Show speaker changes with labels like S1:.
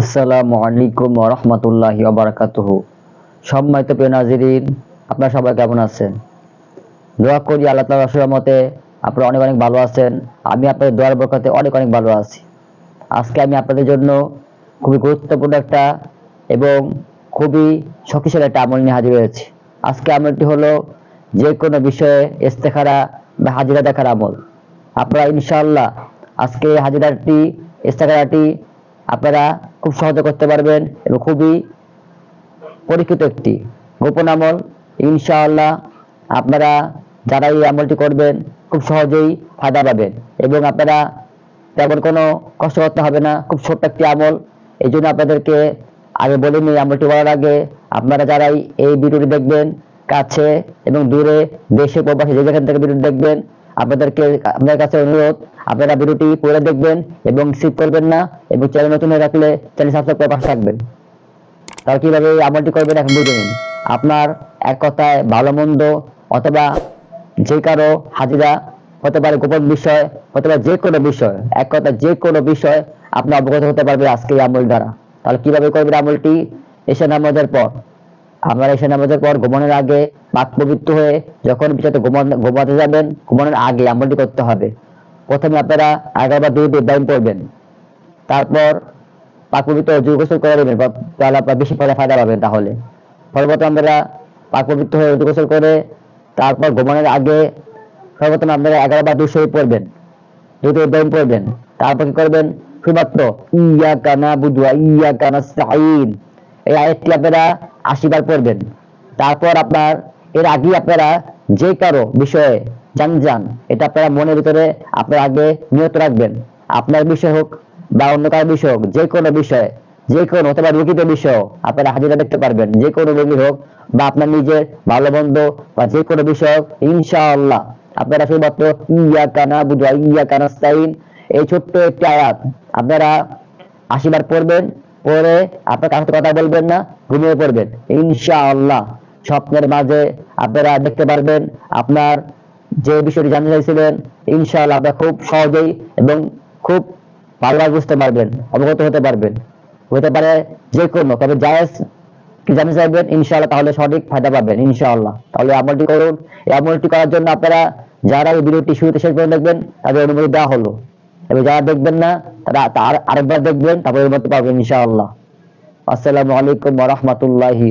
S1: আসসালামু আলাইকুম রহমতুল্লাহ বারাকাতুহ। সম্মানিত প্রিয় নাজিরিন, আপনারা সবাই কেমন আছেন? দোয়া করি আল্লাহ তালার রহমতে আপনারা অনেক অনেক ভালো আছেন। আমি আপনাদের দোয়ার বরকতে অনেক অনেক ভালো আছি। আজকে আমি আপনাদের জন্য খুবই গুরুত্বপূর্ণ একটা এবং খুবই শক্তিশালী একটা আমল নিয়ে হাজির হয়েছি। আজকে আমলটি হলো যে কোনো বিষয়ে ইস্তেখারা বা হাজিরা দেখার আমল। আপনারা ইনশাআল্লাহ আজকে হাজিরাটি, ইস্তেখারাটি আপনারা খুব সহজে করতে পারবেন এবং খুবই পরীক্ষিত একটি গোপন আমল। ইনশাআল্লাহ আপনারা যারা এই আমলটি করবেন খুব সহজেই ফায়দা পাবেন এবং আপনারা তেমন কোনো কষ্ট করতে হবে না, খুব ছোট্ট একটি আমল। এই জন্য আপনাদেরকে আগে বলে নিই, আমলটি বলার আগে আপনারা যারাই এই ভিডিওটি দেখবেন, কাছে এবং দূরে দেশে প্রবাসী যে যেখান থেকে ভিডিওটি দেখবেন, আপনাদেরকে, আপনাদের কাছে অনুরোধ আপনারা ভিডিওটি পড়ে দেখবেন এবং স্কিপ করবেন না এবং চ্যানেল নতুন হয়ে রাখলে চ্যানেল সাবস্ক্রাইব করে পাশে থাকবেন। তাহলে কীভাবে আমলটি করবেন এখন বুঝে নিন। আপনার এক কথায় ভালো মন্দ অথবা যে কারও হাজিরা হতে পারে গোপন বিষয় হতে পারে যে কোনো বিষয়, এক কথা যে কোনো বিষয় আপনি অবগত হতে পারবে আজকে আমল দ্বারা। তাহলে কীভাবে করবেন আমলটি? এসে নামাজের পর। আপনারা এসে নামাজের পর ঘুমানোর আগে পাক পবিত্র হয়ে যখন বিশেষত ঘুমাতে যাবেন, ঘুমানোর আগে আমলটি করতে হবে। প্রথমে আপনারা এগারোবার দুই ইব্রাহিম পড়বেন তারপর পাক পবিত্র অজু গোসল করে নেবেন তাহলে আপনার বেশি ফলে ফায়দা পাবেন তাহলে। সর্বপ্রথম আপনারা পাক হয়ে অজু গোসল করে তারপর ঘুমানোর আগে সর্বপ্রথম আপনারা এগারো বার দুশো পড়বেন। দুটো ইব্রাহিম পড়বেন তারপর কি করবেন? শুধুমাত্র ইয়া কানা বুধুয়া ইয়া কানা সাইন এই আয়াতটি আপনারা আশি বার পড়বেন। তারপর আপনার, এর আগে আপনারা যে কারও বিষয়ে জানজান, এটা আপনারা মনের ভিতরে আপনার আগে নিয়ত রাখবেন। আপনার বিষয় হোক বা অন্য কারও বিষয় হোক, যে কোনো বিষয়, যে কোনো, অথবা রুগীদের বিষয় আপনারা হাজিরা দেখতে পারবেন। যে কোনো রোগী হোক বা আপনার নিজের ভালো মন্দ বা যে কোনো বিষয় হোক, ইনশাআল্লাহ। আপনারা শুধুমাত্র ইয়া কানা বুঝা ইয়া কানা স্তাইন এই ছোট্ট একটি আয়াত আপনারা আশিবার পড়বেন পরে আপনার কাছে কথা বলবেন না, ঘুমিয়ে পড়বেন। ইনশাআল্লাহ। স্বপ্নের মাঝে আপনারা দেখতে পারবেন আপনার যে বিষয়টি জানতে চাইছিলেন, ইনশাআল্লাহ আপনারা খুব সহজেই এবং খুব ভালোভাবে বুঝতে পারবেন, অবগত হতে পারবেন। হতে পারে যে কোনো, তবে জায়েজ কি জানতে চাইবেন, ইনশাআল্লাহ তাহলে সঠিক ফায়দা পাবেন, ইনশাআল্লাহ। তাহলে আমলটি করুন। এই আমলটি করার জন্য আপনারা যারা এই ভিডিওটি শুরুতে শেষ পর্যন্ত দেখবেন, তাদের অনুমতি দেওয়া হলো। এবং যারা দেখবেন না, তারা তার আরেকবার দেখবেন, তারপরে অনুমতি পাবেন, ইনশাআল্লাহ। আসসালামু আলাইকুম ওয়া রাহমাতুল্লাহি